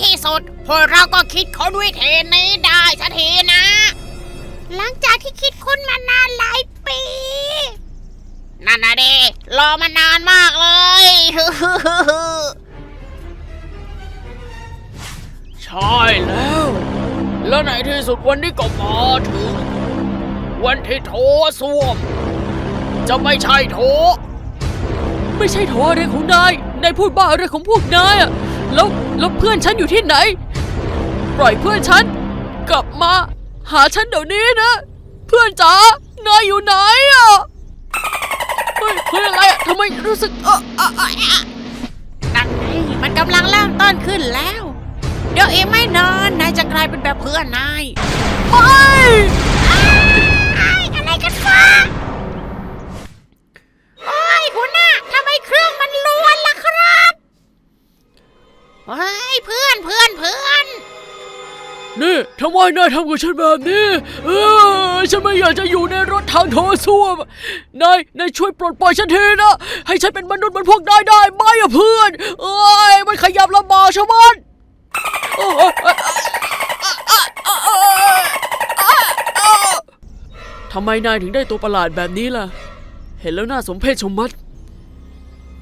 ที่สุด พวกเราก็คิดค้นวิธีนี้ได้สักทีนะ หลังจากที่คิดค้นมานานหลายปี นั่นนะเดรอมานานมากเลยใช่แล้ว แล้วในที่สุดวันนี้ก็มาถึง วันที่โถส้วม จะไม่ใช่โถ ไม่ใช่โถอะไรของนาย นายพูดบ้าอะไรของพวกนายอะ แล้วแล้วเพื่อนฉันอยู่ที่ไหน ปล่อยเพื่อนฉัน กลับมา หาฉันเดี๋ยวนี้นะ เพื่อนจ๋านายอยู่ไหนอะเฮ้ยเฮ้ยอะไรอะทำไมรู้สึกเออเออเออนั่นไงมันกำลังเริ่มต้นขึ้นแล้ว เดี๋ยวอีกไม่นานนายจะกลายเป็นแบบเพื่อนนาย ไม่ นี่ทำไมนายทำกับฉันแบบนี้ เออ ฉันไม่อยากจะอยู่ในรถทางโถส้วม นาย นายช่วยปลดปล่อยฉันทีนะ ให้ฉันเป็นมนุษย์เหมือนพวกนายได้ไหมอะเพื่อน เอ้ย มันขยับลำบากชะมันโอ้ยทำไมนายถึงได้ตัวประหลาดแบบนี้ล่ะ เห็นแล้วน่าสมเพชชมมัด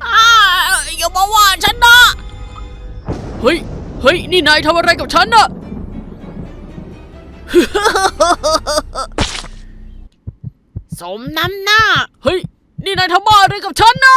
อ้าอย่ามาว่าฉันนะ เฮ้ย เฮ้ย นี่นายทำอะไรกับฉันน่ะ สมน้ำหน้า เฮ้ย นี่นายทำบ้าอะไรกับฉันน่ะ